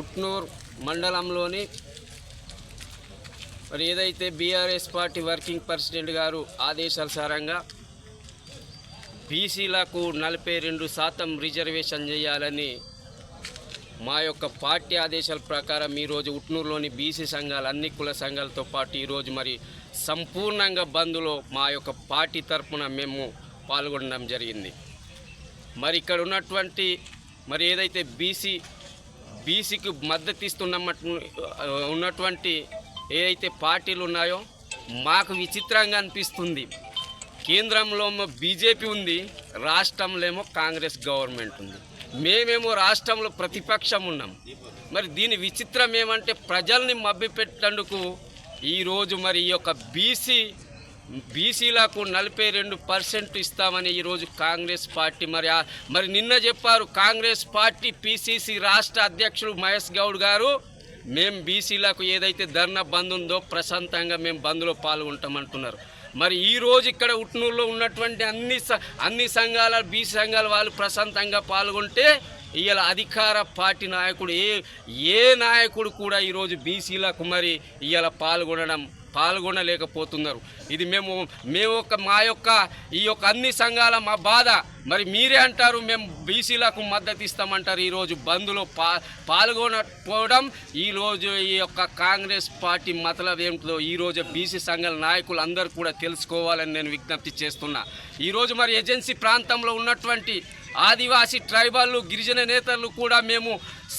ఉట్నూర్ మండలంలోని మరి ఏదైతే బీఆర్ఎస్ పార్టీ వర్కింగ్ ప్రెసిడెంట్ గారు ఆదేశాల సారంగా బీసీలకు నలభై రెండు శాతం రిజర్వేషన్ చేయాలని మా యొక్క పార్టీ ఆదేశాల ప్రకారం ఈరోజు ఉట్నూరులోని బీసీ సంఘాలు అన్ని కుల సంఘాలతో పాటు ఈరోజు మరి సంపూర్ణంగా బంద్లో మా యొక్క పార్టీ తరఫున మేము పాల్గొనడం జరిగింది. మరి ఇక్కడ ఉన్నటువంటి మరి ఏదైతే బీసీ బీసీకి మద్దతు ఇస్తున్న ఉన్నటువంటి ఏదైతే పార్టీలు ఉన్నాయో మాకు విచిత్రంగా అనిపిస్తుంది. కేంద్రంలో బీజేపీ ఉంది రాష్ట్రంలో ఏమో కాంగ్రెస్ గవర్నమెంట్ ఉంది. మేమేమో రాష్ట్రంలో ప్రతిపక్షం ఉన్నాం. మరి దీని విచిత్రం ఏమంటే ప్రజల్ని మభ్యపెట్టేందుకు ఈరోజు మరి ఈ యొక్క బీసీ బీసీలకు నలభై రెండు పర్సెంట్ ఇస్తామని ఈరోజు కాంగ్రెస్ పార్టీ మరి మరి నిన్న చెప్పారు. కాంగ్రెస్ పార్టీ పిసిసి రాష్ట్ర అధ్యక్షుడు మహేష్ గౌడ్ గారు మేము బీసీలకు ఏదైతే ధర్నా బంద్ ఉందో ప్రశాంతంగా మేము బంద్లో పాల్గొంటామంటున్నారు. మరి ఈ రోజు ఇక్కడ ఉట్నూరులో ఉన్నటువంటి అన్ని స- అన్ని సంఘాల బీసీ సంఘాల వాళ్ళు ప్రశాంతంగా పాల్గొంటే ఇవాళ అధికార పార్టీ నాయకుడు ఏ ఏ నాయకుడు కూడా ఈరోజు బీసీలకు మరి ఇవాళ పాల్గొనడం పాల్గొనలేకపోతున్నారు. ఇది మేము మేము ఒక మా యొక్క ఈ యొక్క అన్ని సంఘాల మా బాధ. మరి మీరే అంటారు మేము బీసీలకు మద్దతు ఇస్తామంటారు ఈరోజు బంద్లో పా పాల్గొనకపోవడం. ఈరోజు ఈ యొక్క కాంగ్రెస్ పార్టీ మతలబ్ ఏమిటో ఈరోజు బీసీ సంఘాల నాయకులు అందరూ కూడా తెలుసుకోవాలని నేను విజ్ఞప్తి చేస్తున్నా. ఈరోజు మరి ఏజెన్సీ ప్రాంతంలో ఉన్నటువంటి ఆదివాసీ ట్రైబల్ గిరిజన నేతలు కూడా మేము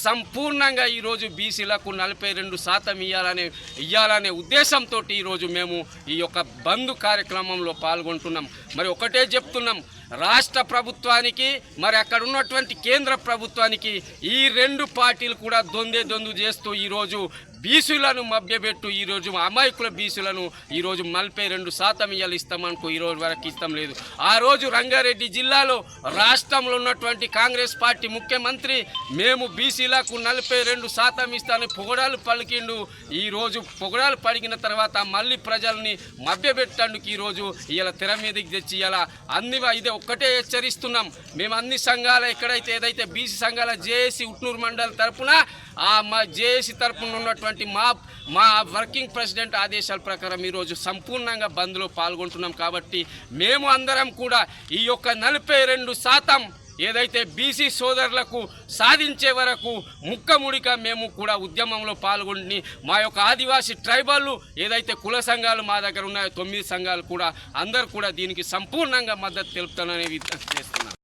సంపూర్ణంగా ఈరోజు బీసీలకు నలభై రెండు శాతం ఇవ్వాలనే ఇవ్వాలనే ఉద్దేశంతో ఈరోజు మేము ఈ యొక్క బంద్ కార్యక్రమంలో పాల్గొంటున్నాం. మరి ఒకటే చెప్తున్నాం రాష్ట్ర ప్రభుత్వానికి మరి అక్కడ ఉన్నటువంటి కేంద్ర ప్రభుత్వానికి ఈ రెండు పార్టీలు కూడా దొందే దొందు చేస్తూ ఈరోజు బీసీలను మభ్యపెట్టు ఈరోజు అమాయకుల బీసీలను ఈరోజు నలభై రెండు శాతం ఇయ్యాలి ఇస్తామనుకో ఈరోజు వరకు ఇస్తాం లేదు. ఆ రోజు రంగారెడ్డి జిల్లాలో రాష్ట్రంలో ఉన్నటువంటి కాంగ్రెస్ పార్టీ ముఖ్యమంత్రి మేము బీసీలకు నలభై రెండు శాతం ఇస్తాను పొగడాలు పలికిండు. ఈరోజు పొగడాలు పలికిన తర్వాత మళ్ళీ ప్రజల్ని మభ్యపెట్టందుకు ఈరోజు ఇలా తెర మీదకి తెచ్చి ఇలా అన్ని ఇదే ఒక్కటే హెచ్చరిస్తున్నాం. మేము అన్ని సంఘాల ఎక్కడైతే ఏదైతే బీసీ సంఘాల జేఏసీ ఉట్నూరు మండలి తరపున మా జేఏసీ తరపున ఉన్నటువంటి మా మా వర్కింగ్ ప్రెసిడెంట్ ఆదేశాల ప్రకారం ఈరోజు సంపూర్ణంగా బంద్లో పాల్గొంటున్నాం కాబట్టి మేము అందరం కూడా ఈ యొక్క నలభై రెండు శాతం ఏదైతే బీసీ సోదరులకు సాధించే వరకు ముక్కముడిగా మేము కూడా ఉద్యమంలో పాల్గొని మా యొక్క ఆదివాసీ ట్రైబల్లు ఏదైతే కుల సంఘాలు మా దగ్గర ఉన్నాయో తొమ్మిది సంఘాలు కూడా అందరు కూడా దీనికి సంపూర్ణంగా మద్దతు తెలుపుతానని విజ్ఞప్తి చేస్తున్నాం.